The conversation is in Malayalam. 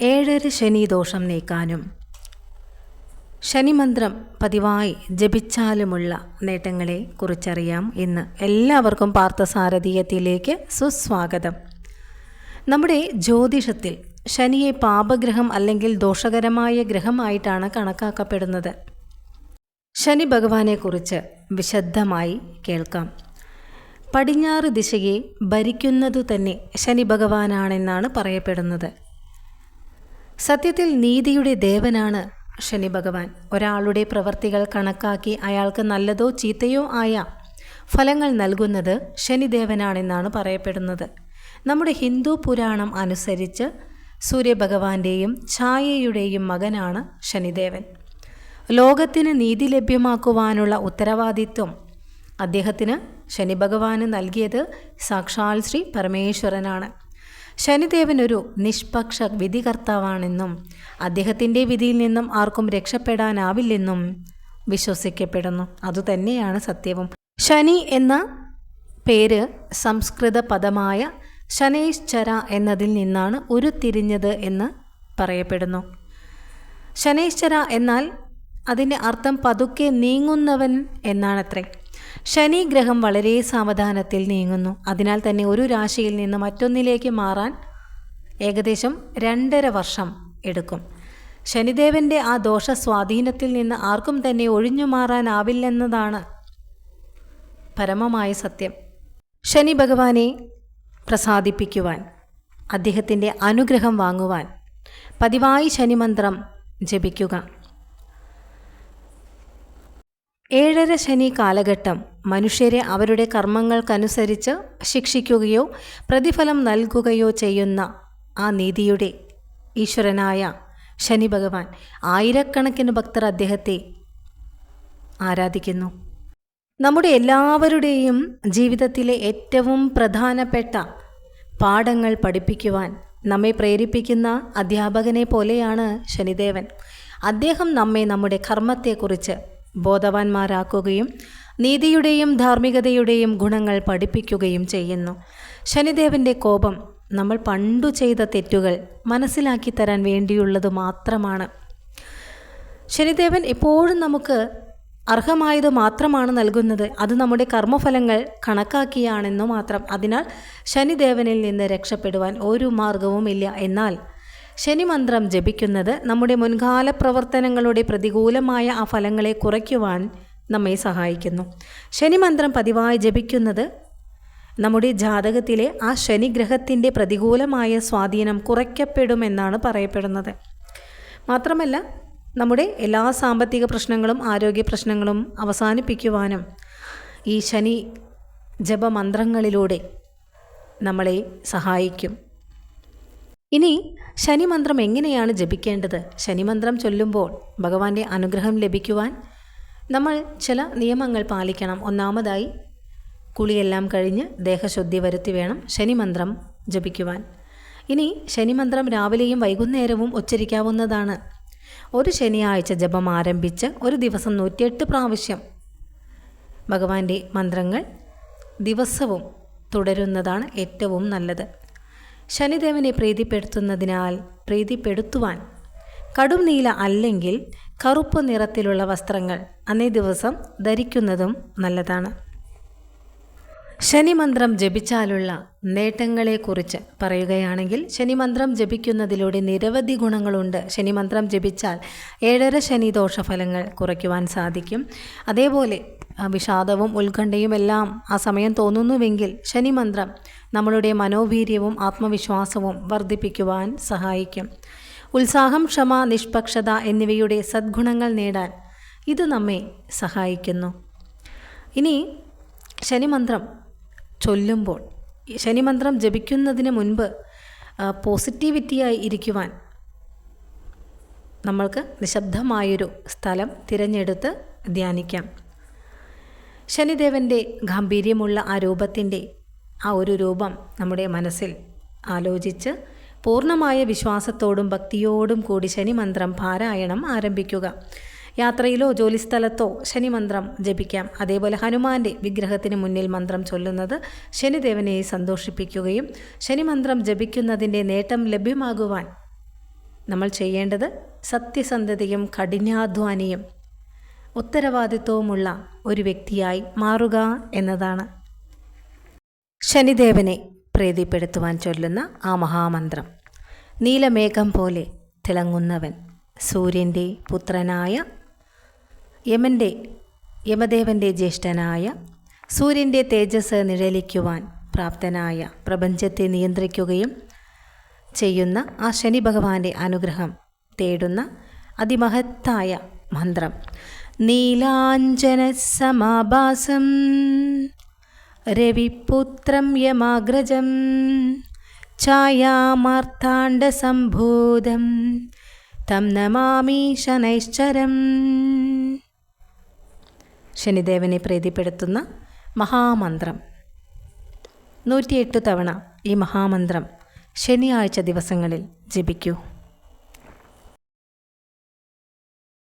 ഏഴര ശനി ദോഷം നീക്കാനും. ശനിമന്ത്രം പതിവായി ജപിച്ചാലുമുള്ള നേട്ടങ്ങളെ കുറിച്ചറിയാം ഇന്ന് എല്ലാവർക്കും പാർത്ഥസാരഥീയത്തിലേക്ക് സുസ്വാഗതം. നമ്മുടെ ജ്യോതിഷത്തിൽ ശനിയെ പാപഗ്രഹം അല്ലെങ്കിൽ ദോഷകരമായ ഗ്രഹമായിട്ടാണ് കണക്കാക്കപ്പെടുന്നത്. ശനി ഭഗവാനെക്കുറിച്ച് വിശദമായി കേൾക്കാം. പടിഞ്ഞാറ് ദിശയെ ഭരിക്കുന്നതു തന്നെ ശനി ഭഗവാനാണെന്നാണ് പറയപ്പെടുന്നത്. സത്യത്തിൽ നീതിയുടെ ദേവനാണ് ശനി ഭഗവാൻ. ഒരാളുടെ പ്രവർത്തികൾ കണക്കാക്കി അയാൾക്ക് നല്ലതോ ചീത്തയോ ആയ ഫലങ്ങൾ നൽകുന്നത് ശനിദേവനാണെന്നാണ് പറയപ്പെടുന്നത്. നമ്മുടെ ഹിന്ദു പുരാണം അനുസരിച്ച് സൂര്യഭഗവാന്റെയും ഛായയുടെയും മകനാണ് ശനിദേവൻ. ലോകത്തിന് നീതി ലഭ്യമാക്കുവാനുള്ള ഉത്തരവാദിത്വം അദ്ദേഹത്തിന് ശനി ഭഗവാന് നൽകിയത് സാക്ഷാൽ ശ്രീ പരമേശ്വരനാണ്. ശനിദേവൻ ഒരു നിഷ്പക്ഷ വിധികർത്താവാണെന്നും അദ്ദേഹത്തിന്റെ വിധിയിൽ നിന്നും ആർക്കും രക്ഷപ്പെടാനാവില്ലെന്നും വിശ്വസിക്കപ്പെടുന്നു. അതുതന്നെയാണ് സത്യവും. ശനി എന്ന പേര് സംസ്കൃത പദമായ ശനൈശ്ചര എന്നതിൽ നിന്നാണ് ഉരുത്തിരിഞ്ഞത് എന്ന് പറയപ്പെടുന്നു. ശനൈശ്ചര എന്നാൽ അതിന്റെ അർത്ഥം പതുക്കെ നീങ്ങുന്നവൻ എന്നാണത്രേ. ശനി ഗ്രഹം വളരെ സാവധാനത്തിൽ നീങ്ങുന്നു. അതിനാൽ തന്നെ ഒരു രാശിയിൽ നിന്ന് മറ്റൊന്നിലേക്ക് മാറാൻ ഏകദേശം രണ്ടര വർഷം എടുക്കും. ശനിദേവന്റെ ആ ദോഷ സ്വാധീനത്തിൽ നിന്ന് ആർക്കും തന്നെ ഒഴിഞ്ഞു മാറാനാവില്ലെന്നതാണ് പരമമായ സത്യം. ശനി ഭഗവാനെ പ്രസാദിപ്പിക്കുവാൻ അദ്ദേഹത്തിന്റെ അനുഗ്രഹം വാങ്ങുവാൻ പതിവായി ശനിമന്ത്രം ജപിക്കുക. ഏഴര ശനി കാലഘട്ടം മനുഷ്യരെ അവരുടെ കർമ്മങ്ങൾക്കനുസരിച്ച് ശിക്ഷിക്കുകയോ പ്രതിഫലം നൽകുകയോ ചെയ്യുന്ന ആ നീതിയുടെ ഈശ്വരനായ ശനി ഭഗവാൻ ആയിരക്കണക്കിന് ഭക്തർ അദ്ദേഹത്തെ ആരാധിക്കുന്നു. നമ്മുടെ എല്ലാവരുടെയും ജീവിതത്തിലെ ഏറ്റവും പ്രധാനപ്പെട്ട പാഠങ്ങൾ പഠിപ്പിക്കുവാൻ നമ്മെ പ്രേരിപ്പിക്കുന്ന അധ്യാപകനെ പോലെയാണ് ശനിദേവൻ. അദ്ദേഹം നമ്മെ നമ്മുടെ കർമ്മത്തെക്കുറിച്ച് ബോധവാന്മാരാക്കുകയും നീതിയുടെയും ധാർമ്മികതയുടെയും ഗുണങ്ങൾ പഠിപ്പിക്കുകയും ചെയ്യുന്നു. ശനിദേവന്റെ കോപം നമ്മൾ പണ്ടു ചെയ്ത തെറ്റുകൾ മനസ്സിലാക്കി തരാൻ വേണ്ടിയുള്ളത് മാത്രമാണ്. ശനിദേവൻ എപ്പോഴും നമുക്ക് അർഹമായത് മാത്രമാണ് നൽകുന്നത്. അത് നമ്മുടെ കർമ്മഫലങ്ങൾ കണക്കാക്കിയാണെന്നു മാത്രം. അതിനാൽ ശനിദേവനിൽ നിന്ന് രക്ഷപ്പെടുവാൻ ഒരു മാർഗവുമില്ല. എന്നാൽ ശനിമന്ത്രം ജപിക്കുന്നത് നമ്മുടെ മുൻകാല പ്രവർത്തനങ്ങളുടെ പ്രതികൂലമായ ആ ഫലങ്ങളെ കുറയ്ക്കുവാൻ നമ്മെ സഹായിക്കുന്നു. ശനിമന്ത്രം പതിവായി ജപിക്കുന്നത് നമ്മുടെ ജാതകത്തിലെ ആ ശനിഗ്രഹത്തിന്റെ പ്രതികൂലമായ സ്വാധീനം കുറയ്ക്കപ്പെടുമെന്നാണ് പറയപ്പെടുന്നത്. മാത്രമല്ല നമ്മുടെ എല്ലാ സാമ്പത്തിക പ്രശ്നങ്ങളും ആരോഗ്യ പ്രശ്നങ്ങളും അവസാനിപ്പിക്കുവാനും ഈ ശനി ജപമന്ത്രങ്ങളിലൂടെ നമ്മളെ സഹായിക്കും. ഇനി ശനിമന്ത്രം എങ്ങനെയാണ് ജപിക്കേണ്ടത്? ശനിമന്ത്രം ചൊല്ലുമ്പോൾ ഭഗവാന്റെ അനുഗ്രഹം ലഭിക്കുവാൻ നമ്മൾ ചില നിയമങ്ങൾ പാലിക്കണം. ഒന്നാമതായി കുളിയെല്ലാം കഴിഞ്ഞ് ദേഹശുദ്ധി വരുത്തി വേണം ശനിമന്ത്രം ജപിക്കുവാൻ. ഇനി ശനിമന്ത്രം രാവിലെയും വൈകുന്നേരവും ഉച്ചരിക്കാവുന്നതാണ്. ഒരു ശനിയാഴ്ച ജപം ആരംഭിച്ച് ഒരു ദിവസം നൂറ്റിയെട്ട് പ്രാവശ്യം ഭഗവാന്റെ മന്ത്രങ്ങൾ ദിവസവും തുടരുന്നതാണ് ഏറ്റവും നല്ലത്. ശനിദേവനെ പ്രീതിപ്പെടുത്തുന്നതിനാൽ പ്രീതിപ്പെടുത്തുവാൻ. കടും നീല അല്ലെങ്കിൽ കറുപ്പ് നിറത്തിലുള്ള വസ്ത്രങ്ങൾ അന്നേ ദിവസം ധരിക്കുന്നതും നല്ലതാണ്. ശനിമന്ത്രം ജപിച്ചാലുള്ള നേട്ടങ്ങളെക്കുറിച്ച് പറയുകയാണെങ്കിൽ ശനിമന്ത്രം ജപിക്കുന്നതിലൂടെ നിരവധി ഗുണങ്ങളുണ്ട്. ശനിമന്ത്രം ജപിച്ചാൽ ഏഴര ശനി ദോഷഫലങ്ങൾ കുറയ്ക്കുവാൻ സാധിക്കും. അതേപോലെ വിഷാദവും ഉത്കണ്ഠയും എല്ലാം ആ സമയം തോന്നുന്നുവെങ്കിൽ ശനിമന്ത്രം നമ്മളുടെ മനോവീര്യവും ആത്മവിശ്വാസവും വർദ്ധിപ്പിക്കുവാൻ സഹായിക്കും. ഉത്സാഹം ക്ഷമ നിഷ്പക്ഷത എന്നിവയുടെ സദ്ഗുണങ്ങൾ നേടാൻ ഇത് നമ്മെ സഹായിക്കുന്നു. ഇനി ശനിമന്ത്രം ചൊല്ലുമ്പോൾ ശനിമന്ത്രം ജപിക്കുന്നതിന് മുൻപ് പോസിറ്റിവിറ്റിയായി ഇരിക്കുവാൻ നമ്മൾക്ക് നിശബ്ദമായൊരു സ്ഥലം തിരഞ്ഞെടുത്ത് ധ്യാനിക്കാം. ശനിദേവന്റെ ഗാംഭീര്യമുള്ള ആ രൂപത്തിന്റെ ആ ഒരു രൂപം നമ്മുടെ മനസ്സിൽ ആലോചിച്ച് പൂർണമായ വിശ്വാസത്തോടും ഭക്തിയോടും കൂടി ശനി മന്ത്രം പാരായണം ആരംഭിക്കുക. യാത്രയിലോ ജോലിസ്ഥലത്തോ ശനി മന്ത്രം ജപിക്കാം. അതേപോലെ ഹനുമാന്റെ വിഗ്രഹത്തിന് മുന്നിൽ മന്ത്രം ചൊല്ലുന്നത് ശനിദേവനെ സന്തോഷിപ്പിക്കുകയും ശനി മന്ത്രം ജപിക്കുന്നതിന്റെ നേട്ടം ലഭ്യമാകുവാൻ നമ്മൾ ചെയ്യേണ്ടത് സത്യസന്ധതയും കഠിനാധ്വാനിയും ഉത്തരവാദിത്വവുമുള്ള ഒരു വ്യക്തിയായി മാറുക എന്നതാണ്. ശനിദേവനെ പ്രീതിപ്പെടുത്തുവാൻ ചൊല്ലുന്ന ആ മഹാമന്ത്രം. നീലമേഘം പോലെ തിളങ്ങുന്നവൻ സൂര്യന്റെ പുത്രനായ യമന്റെ യമദേവന്റെ ജ്യേഷ്ഠനായ സൂര്യന്റെ തേജസ് നിഴലിക്കുവാൻ പ്രാപ്തനായ പ്രപഞ്ചത്തെ നിയന്ത്രിക്കുകയും ചെയ്യുന്ന ആ ശനി ഭഗവാന്റെ അനുഗ്രഹം തേടുന്ന അതിമഹത്തായ മന്ത്രം. നീലാഞ്ജന സമാഭാസം. രവിപുത്രം യമാഗ്രജം. ഛായാമാർത്താണ്ഡസംഭൂതം. തം നമാമി ശനൈശ്ചരം. ശനിദേവനെ പ്രീതിപ്പെടുത്തുന്ന മഹാമന്ത്രം. നൂറ്റിയെട്ട് തവണ ഈ മഹാമന്ത്രം ശനിയാഴ്ച ദിവസങ്ങളിൽ ജപിക്കൂ.